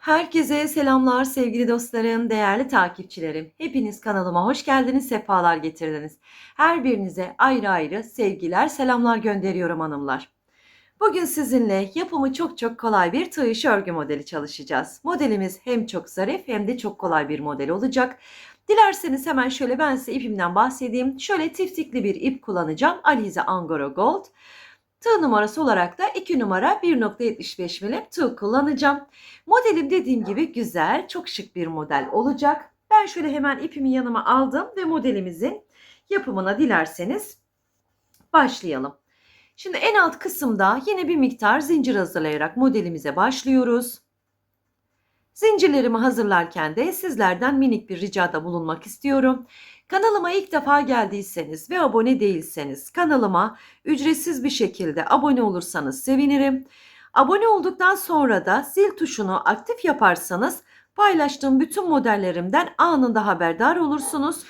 Herkese selamlar sevgili dostlarım, değerli takipçilerim. Hepiniz kanalıma hoş geldiniz, sefalar getirdiniz. Her birinize ayrı ayrı sevgiler, selamlar gönderiyorum hanımlar. Bugün sizinle yapımı çok çok kolay bir tığ örgü modeli çalışacağız. Modelimiz hem çok zarif hem de çok kolay bir model olacak. Dilerseniz hemen şöyle ben size ipimden bahsedeyim. Şöyle tiftikli bir ip kullanacağım. Alize Angora Gold. Tığ numarası olarak da 2 numara 1.75 milim tığ kullanacağım. Modelim dediğim gibi güzel, çok şık bir model olacak. Ben şöyle hemen ipimi yanıma aldım ve modelimizin yapımına dilerseniz başlayalım. Şimdi en alt kısımda yine bir miktar zincir hazırlayarak modelimize başlıyoruz. Zincirlerimi hazırlarken de sizlerden minik bir ricada bulunmak istiyorum. Kanalıma ilk defa geldiyseniz ve abone değilseniz kanalıma ücretsiz bir şekilde abone olursanız sevinirim. Abone olduktan sonra da zil tuşunu aktif yaparsanız paylaştığım bütün modellerimden anında haberdar olursunuz.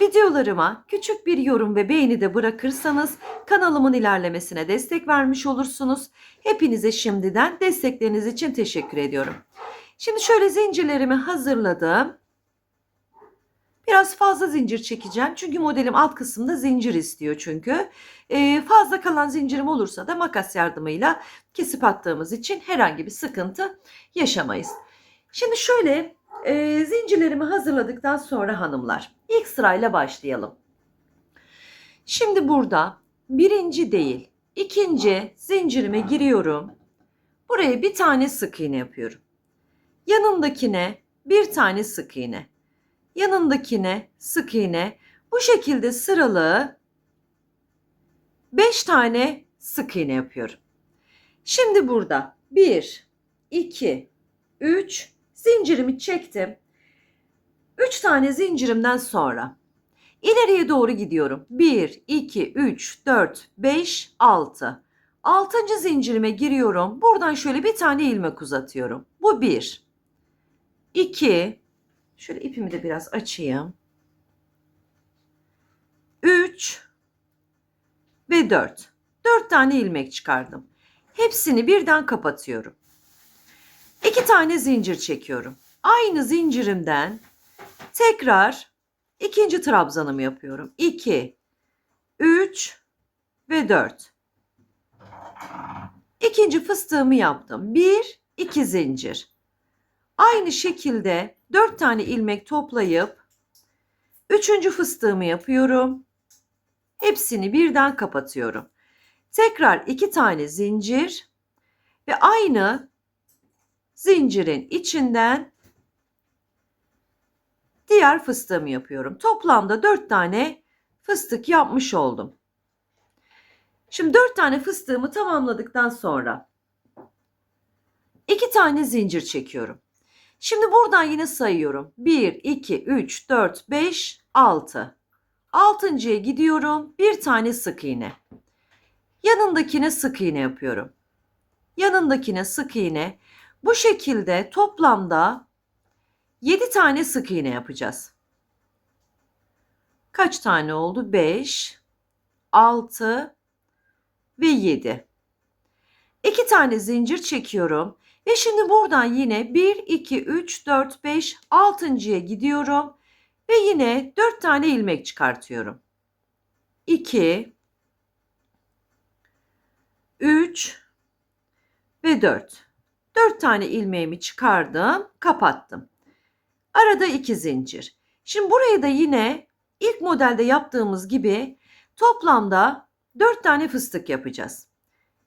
Videolarıma küçük bir yorum ve beğeni de bırakırsanız kanalımın ilerlemesine destek vermiş olursunuz. Hepinize şimdiden destekleriniz için teşekkür ediyorum. Şimdi şöyle zincirlerimi hazırladım. Biraz fazla zincir çekeceğim. Çünkü modelim alt kısımda zincir istiyor çünkü. Ee, fazla kalan zincirim olursa da makas yardımıyla kesip attığımız için herhangi bir sıkıntı yaşamayız. Şimdi şöyle e, zincirlerimi hazırladıktan sonra hanımlar ilk sırayla başlayalım. Şimdi burada birinci değil ikinci zincirime giriyorum. Buraya bir tane sık iğne yapıyorum. Yanındakine bir tane sık iğne yanındakine sık iğne. Bu şekilde sıralı 5 tane sık iğne yapıyorum. Şimdi burada 1, 2, 3 zincirimi çektim. 3 tane zincirimden sonra ileriye doğru gidiyorum. 1, 2, 3, 4, 5, 6. 6. zincirime giriyorum. Buradan şöyle bir tane ilmek uzatıyorum. Bu 1. 2, Şöyle ipimi de biraz açayım. 3 ve 4. 4 tane ilmek çıkardım. Hepsini birden kapatıyorum. 2 tane zincir çekiyorum. Aynı zincirimden tekrar ikinci trabzanımı yapıyorum. 2 3 ve 4. İkinci fıstığımı yaptım. 1 2 zincir. Aynı şekilde 4 tane ilmek toplayıp üçüncü fıstığımı yapıyorum. Hepsini birden kapatıyorum. Tekrar iki tane zincir ve aynı zincirin içinden diğer fıstığımı yapıyorum. Toplamda 4 tane fıstık yapmış oldum. Şimdi 4 tane fıstığımı tamamladıktan sonra 2 tane zincir çekiyorum. Şimdi buradan yine sayıyorum. 1, 2, 3, 4, 5, 6. Altıncıya gidiyorum. Bir tane sık iğne. Yanındakine sık iğne yapıyorum. Yanındakine sık iğne. Bu şekilde toplamda 7 tane sık iğne yapacağız. Kaç tane oldu? 5, 6 ve 7. 2 tane zincir çekiyorum. Ve şimdi buradan yine 1, 2, 3, 4, 5, 6.ya gidiyorum. Ve yine 4 tane ilmek çıkartıyorum. 2, 3 ve 4. 4 tane ilmeğimi çıkardım, kapattım. Arada 2 zincir. Şimdi burayı da yine ilk modelde yaptığımız gibi toplamda 4 tane fıstık yapacağız.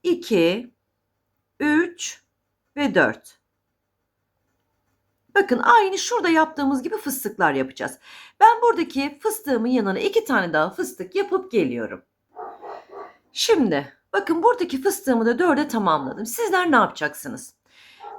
2, 3 ve 4. Bakın aynı şurada yaptığımız gibi fıstıklar yapacağız. Ben buradaki fıstığımın yanına iki tane daha fıstık yapıp geliyorum. Şimdi bakın buradaki fıstığımı da dörde tamamladım. Sizler ne yapacaksınız?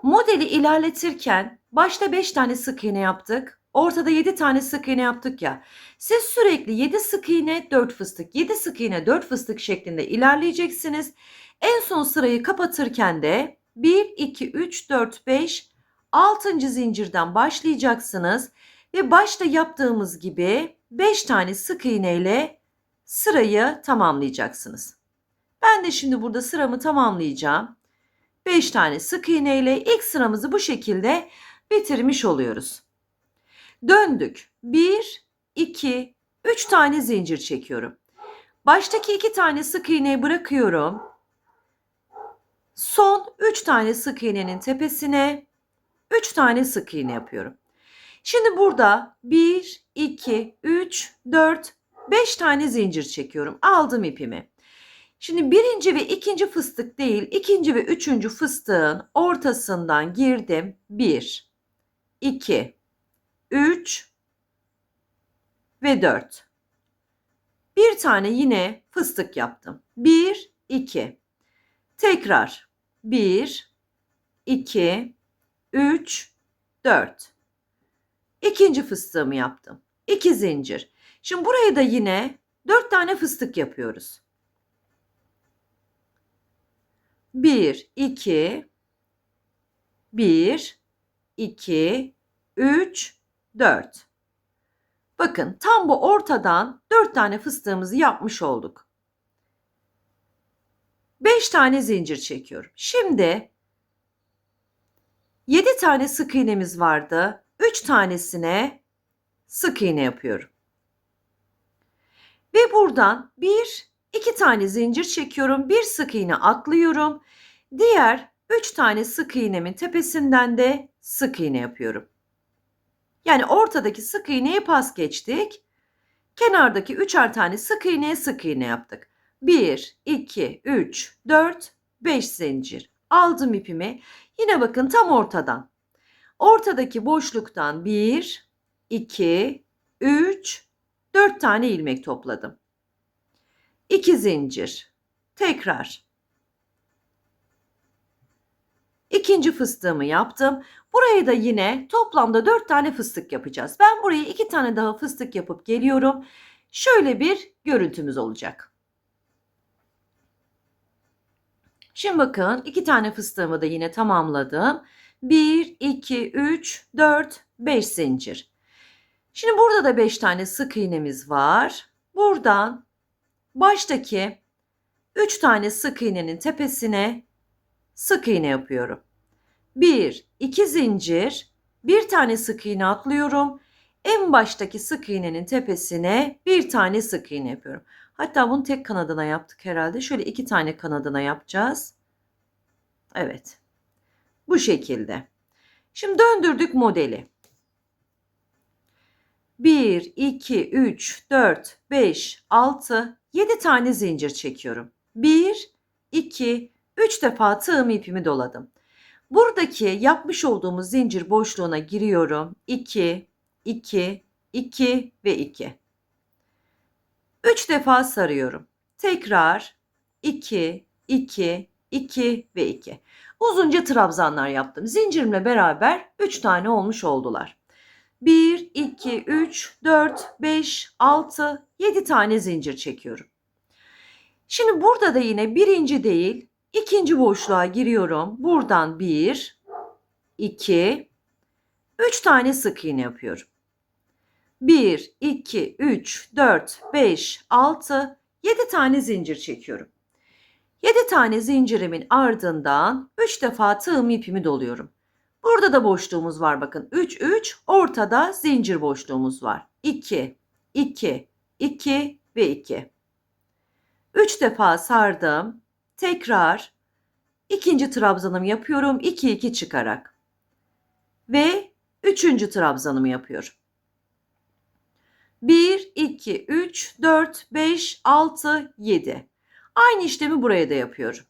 Modeli ilerletirken başta 5 tane sık iğne yaptık. Ortada 7 tane sık iğne yaptık ya. Siz sürekli 7 sık iğne 4 fıstık, 7 sık iğne 4 fıstık şeklinde ilerleyeceksiniz. En son sırayı kapatırken de 1, 2, 3, 4, 5, 6. zincirden başlayacaksınız. Ve başta yaptığımız gibi 5 tane sık iğne ile sırayı tamamlayacaksınız. Ben de şimdi burada sıramı tamamlayacağım. 5 tane sık iğne ile ilk sıramızı bu şekilde bitirmiş oluyoruz. Döndük. 1, 2, 3 tane zincir çekiyorum. Baştaki 2 tane sık iğneyi bırakıyorum. Son 3 tane sık iğnenin tepesine 3 tane sık iğne yapıyorum. Şimdi burada 1, 2, 3, 4, 5 tane zincir çekiyorum. Aldım ipimi. Şimdi birinci ve ikinci fıstık değil, ikinci ve üçüncü fıstığın ortasından girdim. 1, 2, 3 ve 4. Bir tane yine fıstık yaptım. 1, 2. Tekrar 1, 2, 3, 4. İkinci fıstığımı yaptım. 2 zincir. Şimdi buraya da yine 4 tane fıstık yapıyoruz. 1, 2, 1, 2, 3, 4. Bakın tam bu ortadan 4 tane fıstığımızı yapmış olduk. 5 tane zincir çekiyorum. Şimdi 7 tane sık iğnemiz vardı. 3 tanesine sık iğne yapıyorum. Ve buradan 1 2 tane zincir çekiyorum. Bir sık iğne atlıyorum. Diğer 3 tane sık iğnemin tepesinden de sık iğne yapıyorum. Yani ortadaki sık iğneyi pas geçtik. Kenardaki üçer tane sık iğneye sık iğne yaptık. 1, 2, 3, 4, 5 zincir. Aldım ipimi. Yine bakın tam ortadan. Ortadaki boşluktan 1, 2, 3, 4 tane ilmek topladım. 2 zincir. Tekrar. İkinci fıstığımı yaptım. Burayı da yine toplamda 4 tane fıstık yapacağız. Ben buraya 2 tane daha fıstık yapıp geliyorum. Şöyle bir görüntümüz olacak. Şimdi bakın 2 tane fıstığımı da yine tamamladım. 1, 2, 3, 4, 5 zincir. Şimdi burada da 5 tane sık iğnemiz var. Buradan baştaki 3 tane sık iğnenin tepesine sık iğne yapıyorum. 1, 2 zincir, bir tane sık iğne atlıyorum. En baştaki sık iğnenin tepesine bir tane sık iğne yapıyorum. Hatta bunu tek kanadına yaptık herhalde. Şöyle iki tane kanadına yapacağız. Evet. Bu şekilde. Şimdi döndürdük modeli. 1, 2, 3, 4, 5, 6, 7 tane zincir çekiyorum. 1, 2, 3 defa tığım ipimi doladım. Buradaki yapmış olduğumuz zincir boşluğuna giriyorum. 2, 2, 2 ve 2. 3 defa sarıyorum. Tekrar 2, 2, 2 ve 2. Uzunca trabzanlar yaptım. Zincirimle beraber 3 tane olmuş oldular. 1, 2, 3, 4, 5, 6, 7 tane zincir çekiyorum. Şimdi burada da yine birinci değil, ikinci boşluğa giriyorum. Buradan 1, 2, 3 tane sık iğne yapıyorum. 1, 2, 3, 4, 5, 6, 7 tane zincir çekiyorum. 7 tane zincirimin ardından 3 defa tığım ipimi doluyorum. Burada da boşluğumuz var bakın. 3 3 ortada zincir boşluğumuz var. 2 2 2 ve 2. 3 defa sardım. Tekrar ikinci trabzanımı yapıyorum 2 2 çıkarak. Ve üçüncü trabzanımı yapıyorum. 1 2 3 4 5 6 7. Aynı işlemi buraya da yapıyorum.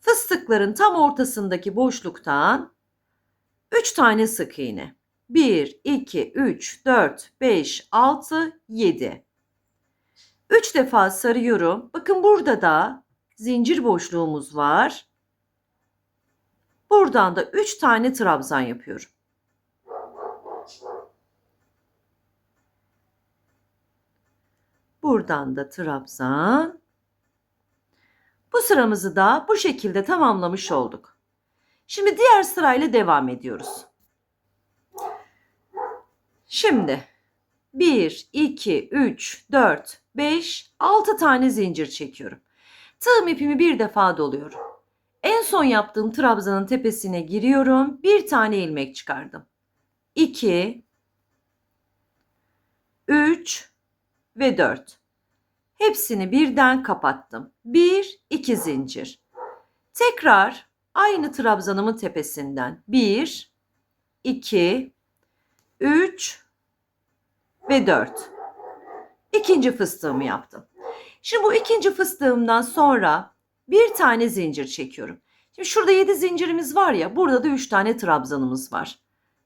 Fıstıkların tam ortasındaki boşluktan 3 tane sık iğne. 1, 2, 3, 4, 5, 6, 7. 3 defa sarıyorum. Bakın burada da zincir boşluğumuz var. Buradan da 3 tane trabzan yapıyorum. Buradan da trabzan. Bu sıramızı da bu şekilde tamamlamış olduk. Şimdi diğer sırayla devam ediyoruz. Şimdi 1, 2, 3, 4, 5, 6 tane zincir çekiyorum. Tığım ipimi bir defa doluyorum. En son yaptığım trabzanın tepesine giriyorum. Bir tane ilmek çıkardım. 2 3 ve 4. Hepsini birden kapattım. 1 2 zincir. Tekrar aynı trabzanımın tepesinden 1 2 3 ve 4. İkinci fıstığımı yaptım. Şimdi bu ikinci fıstığımdan sonra bir tane zincir çekiyorum. Şimdi şurada 7 zincirimiz var ya, burada da 3 tane trabzanımız var.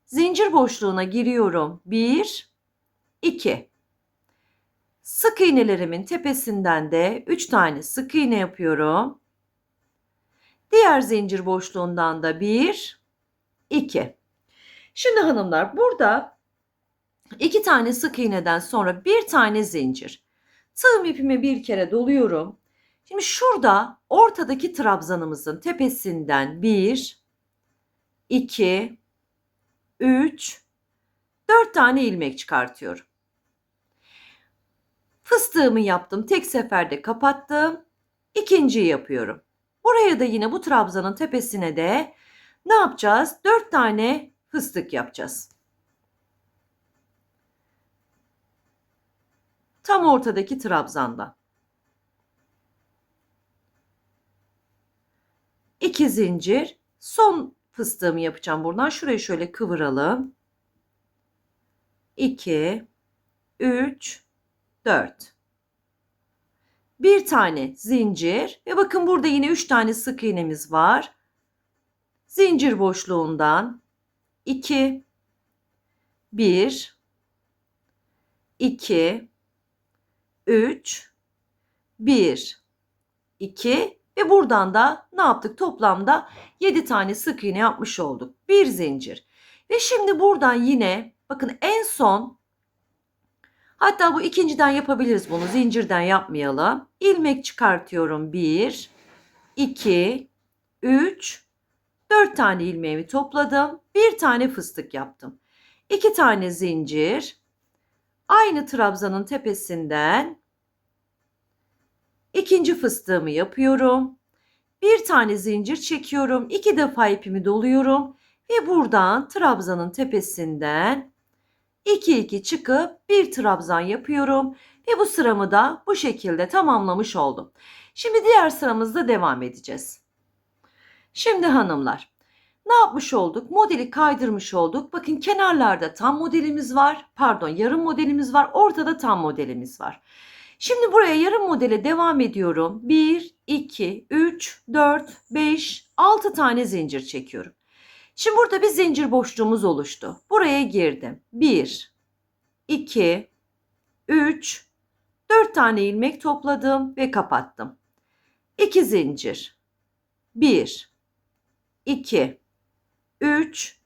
Zincir boşluğuna giriyorum. 1 2 Sık iğnelerimin tepesinden de 3 tane sık iğne yapıyorum. Diğer zincir boşluğundan da 1 2 Şimdi hanımlar burada iki tane sık iğneden sonra bir tane zincir. Tığım ipimi bir kere doluyorum. Şimdi şurada ortadaki trabzanımızın tepesinden 1, 2, 3, 4 tane ilmek çıkartıyorum. Fıstığımı yaptım. Tek seferde kapattım. İkinciyi yapıyorum. Buraya da yine bu trabzanın tepesine de ne yapacağız? 4 tane fıstık yapacağız. Tam ortadaki trabzanda. İki zincir. Son fıstığımı yapacağım buradan. Şurayı şöyle kıvıralım. 2 3 4 bir tane zincir ve bakın burada yine 3 tane sık iğnemiz var. Zincir boşluğundan 2 1 2 3 1 2 ve buradan da ne yaptık? Toplamda 7 tane sık iğne yapmış olduk. Bir zincir. Ve şimdi buradan yine bakın en son hatta bu ikinciden yapabiliriz bunu. Zincirden yapmayalım. İlmek çıkartıyorum. 1 2 3 4 tane ilmeğimi topladım. Bir tane fıstık yaptım. 2 tane zincir. Aynı trabzanın tepesinden ikinci fıstığımı yapıyorum. Bir tane zincir çekiyorum. iki defa ipimi doluyorum. Ve buradan trabzanın tepesinden 2 2 çıkıp bir trabzan yapıyorum. Ve bu sıramı da bu şekilde tamamlamış oldum. Şimdi diğer sıramızda devam edeceğiz. Şimdi hanımlar ne yapmış olduk? Modeli kaydırmış olduk. Bakın kenarlarda tam modelimiz var. Pardon yarım modelimiz var. Ortada tam modelimiz var. Şimdi buraya yarım modele devam ediyorum. 1, 2, 3, 4, 5, 6 tane zincir çekiyorum. Şimdi burada bir zincir boşluğumuz oluştu. Buraya girdim. 1, 2, 3, 4 tane ilmek topladım ve kapattım. 2 zincir. 1, 2, 3,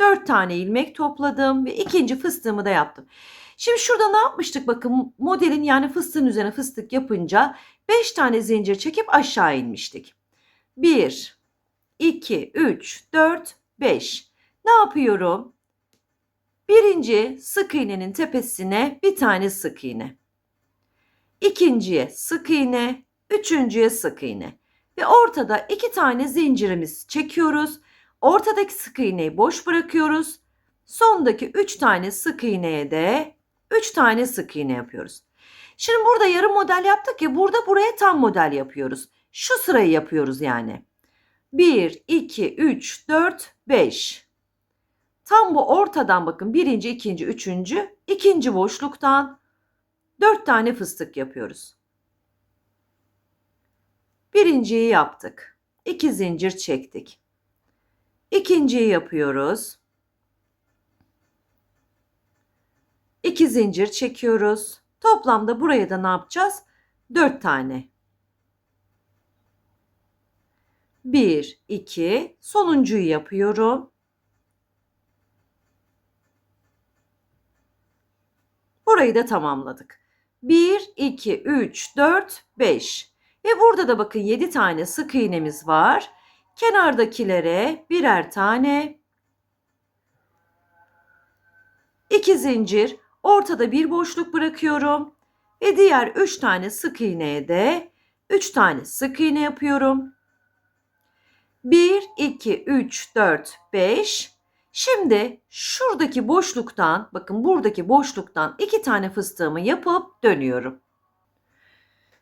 4 tane ilmek topladım ve ikinci fıstığımı da yaptım. Şimdi şurada ne yapmıştık bakın modelin yani fıstığın üzerine fıstık yapınca 5 tane zincir çekip aşağı inmiştik. 1, 2, 3, 4, 5. Ne yapıyorum? Birinci sık iğnenin tepesine bir tane sık iğne. İkinciye sık iğne, üçüncüye sık iğne. Ve ortada iki tane zincirimiz çekiyoruz. Ortadaki sık iğneyi boş bırakıyoruz. Sondaki 3 tane sık iğneye de 3 tane sık iğne yapıyoruz. Şimdi burada yarım model yaptık ya burada buraya tam model yapıyoruz. Şu sırayı yapıyoruz yani. 1, 2, 3, 4, 5. Tam bu ortadan bakın birinci, ikinci, üçüncü, ikinci boşluktan 4 tane fıstık yapıyoruz. Birinciyi yaptık. 2 zincir çektik. İkinciyi yapıyoruz. 2 zincir çekiyoruz. Toplamda buraya da ne yapacağız? 4 tane. 1, 2, sonuncuyu yapıyorum. Burayı da tamamladık. 1, 2, 3, 4, 5. Ve burada da bakın 7 tane sık iğnemiz var. Kenardakilere birer tane. 2 zincir Ortada bir boşluk bırakıyorum ve diğer 3 tane sık iğneye de 3 tane sık iğne yapıyorum. 1, 2, 3, 4, 5. Şimdi şuradaki boşluktan, bakın buradaki boşluktan iki tane fıstığımı yapıp dönüyorum.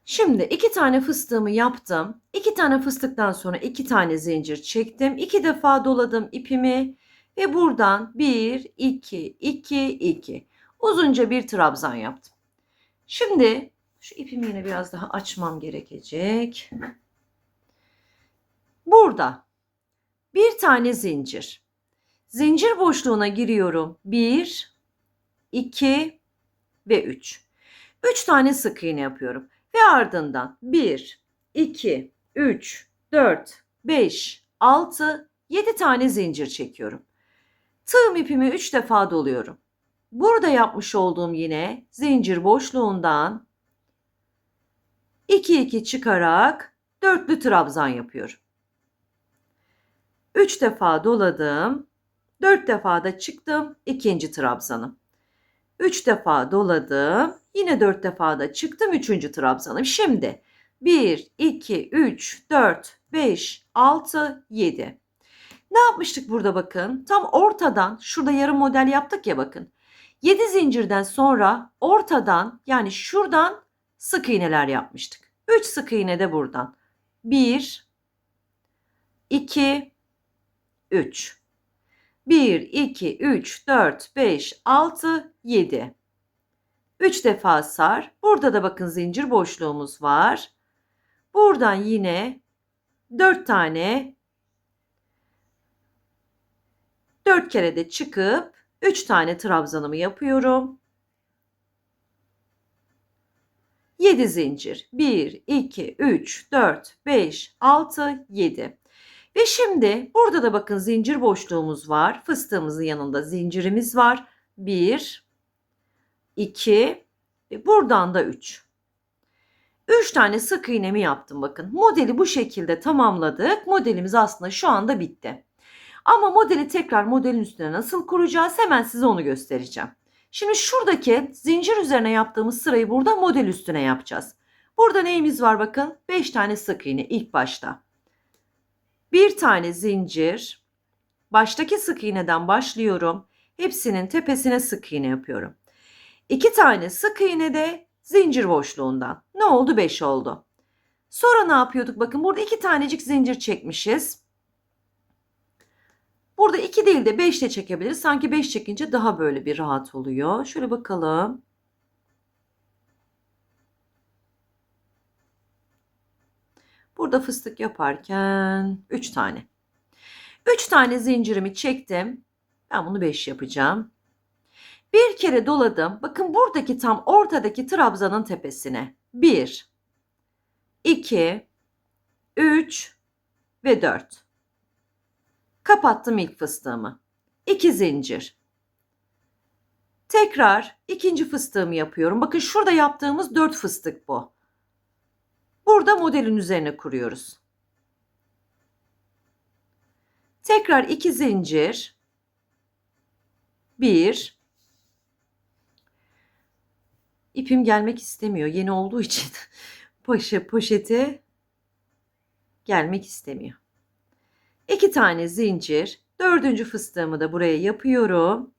Şimdi iki tane fıstığımı yaptım. İki tane fıstıktan sonra iki tane zincir çektim. İki defa doladım ipimi ve buradan 1, 2, 2, 2 uzunca bir trabzan yaptım. Şimdi şu ipimi yine biraz daha açmam gerekecek. Burada bir tane zincir. Zincir boşluğuna giriyorum. 1, 2 ve 3. 3 tane sık iğne yapıyorum. Ve ardından 1, 2, 3, 4, 5, 6, 7 tane zincir çekiyorum. Tığım ipimi 3 defa doluyorum. Burada yapmış olduğum yine zincir boşluğundan 2 2 çıkarak dörtlü trabzan yapıyorum. 3 defa doladım. 4 defa da çıktım ikinci trabzanım. 3 defa doladım. Yine 4 defa da çıktım üçüncü trabzanım. Şimdi 1, 2, 3, 4, 5, 6, 7. Ne yapmıştık burada bakın? Tam ortadan şurada yarım model yaptık ya bakın. 7 zincirden sonra ortadan yani şuradan sık iğneler yapmıştık. 3 sık iğne de buradan. 1 2 3 1 2 3 4 5 6 7 3 defa sar. Burada da bakın zincir boşluğumuz var. Buradan yine 4 tane 4 kere de çıkıp 3 tane trabzanımı yapıyorum. 7 zincir. 1, 2, 3, 4, 5, 6, 7. Ve şimdi burada da bakın zincir boşluğumuz var. Fıstığımızın yanında zincirimiz var. 1, 2 ve buradan da 3. 3 tane sık iğnemi yaptım bakın. Modeli bu şekilde tamamladık. Modelimiz aslında şu anda bitti. Ama modeli tekrar modelin üstüne nasıl kuracağız hemen size onu göstereceğim. Şimdi şuradaki zincir üzerine yaptığımız sırayı burada model üstüne yapacağız. Burada neyimiz var bakın? 5 tane sık iğne ilk başta. Bir tane zincir. Baştaki sık iğneden başlıyorum. Hepsinin tepesine sık iğne yapıyorum. 2 tane sık iğne de zincir boşluğundan. Ne oldu? 5 oldu. Sonra ne yapıyorduk? Bakın burada iki tanecik zincir çekmişiz. Burada 2 değil de 5 de çekebiliriz. Sanki 5 çekince daha böyle bir rahat oluyor. Şöyle bakalım. Burada fıstık yaparken 3 tane. 3 tane zincirimi çektim. Ben bunu 5 yapacağım. Bir kere doladım. Bakın buradaki tam ortadaki trabzanın tepesine. 1 2 3 ve 4. Kapattım ilk fıstığımı. 2 zincir. Tekrar ikinci fıstığımı yapıyorum. Bakın şurada yaptığımız 4 fıstık bu. Burada modelin üzerine kuruyoruz. Tekrar 2 zincir. 1 İpim gelmek istemiyor. Yeni olduğu için poşe poşete gelmek istemiyor. İki tane zincir. Dördüncü fıstığımı da buraya yapıyorum.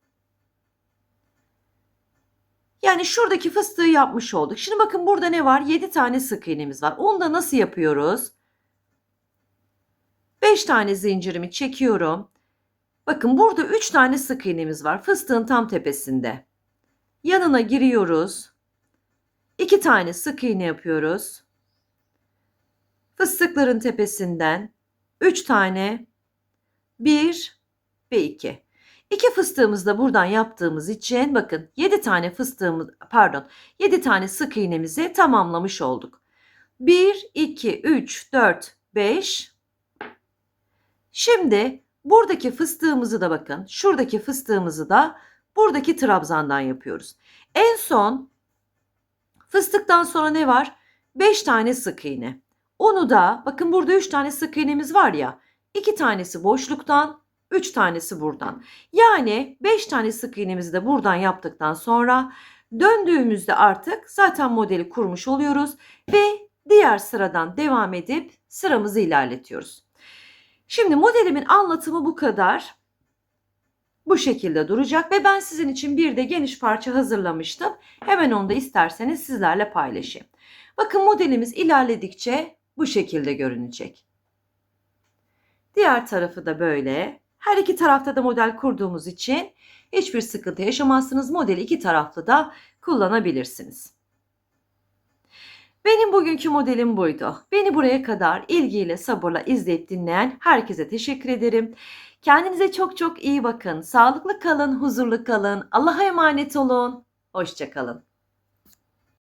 Yani şuradaki fıstığı yapmış olduk. Şimdi bakın burada ne var? 7 tane sık iğnemiz var. Onu da nasıl yapıyoruz? 5 tane zincirimi çekiyorum. Bakın burada 3 tane sık iğnemiz var. Fıstığın tam tepesinde. Yanına giriyoruz. 2 tane sık iğne yapıyoruz. Fıstıkların tepesinden 3 tane 1 ve 2. 2 fıstığımızı da buradan yaptığımız için bakın 7 tane fıstığımız pardon 7 tane sık iğnemizi tamamlamış olduk. 1 2 3 4 5 Şimdi buradaki fıstığımızı da bakın şuradaki fıstığımızı da buradaki trabzandan yapıyoruz. En son fıstıktan sonra ne var? 5 tane sık iğne. Onu da bakın burada 3 tane sık iğnemiz var ya. 2 tanesi boşluktan, 3 tanesi buradan. Yani 5 tane sık iğnemizi de buradan yaptıktan sonra döndüğümüzde artık zaten modeli kurmuş oluyoruz ve diğer sıradan devam edip sıramızı ilerletiyoruz. Şimdi modelimin anlatımı bu kadar. Bu şekilde duracak ve ben sizin için bir de geniş parça hazırlamıştım. Hemen onu da isterseniz sizlerle paylaşayım. Bakın modelimiz ilerledikçe bu şekilde görünecek. Diğer tarafı da böyle. Her iki tarafta da model kurduğumuz için hiçbir sıkıntı yaşamazsınız. Modeli iki taraflı da kullanabilirsiniz. Benim bugünkü modelim buydu. Beni buraya kadar ilgiyle sabırla izleyip dinleyen herkese teşekkür ederim. Kendinize çok çok iyi bakın. Sağlıklı kalın, huzurlu kalın. Allah'a emanet olun. Hoşçakalın.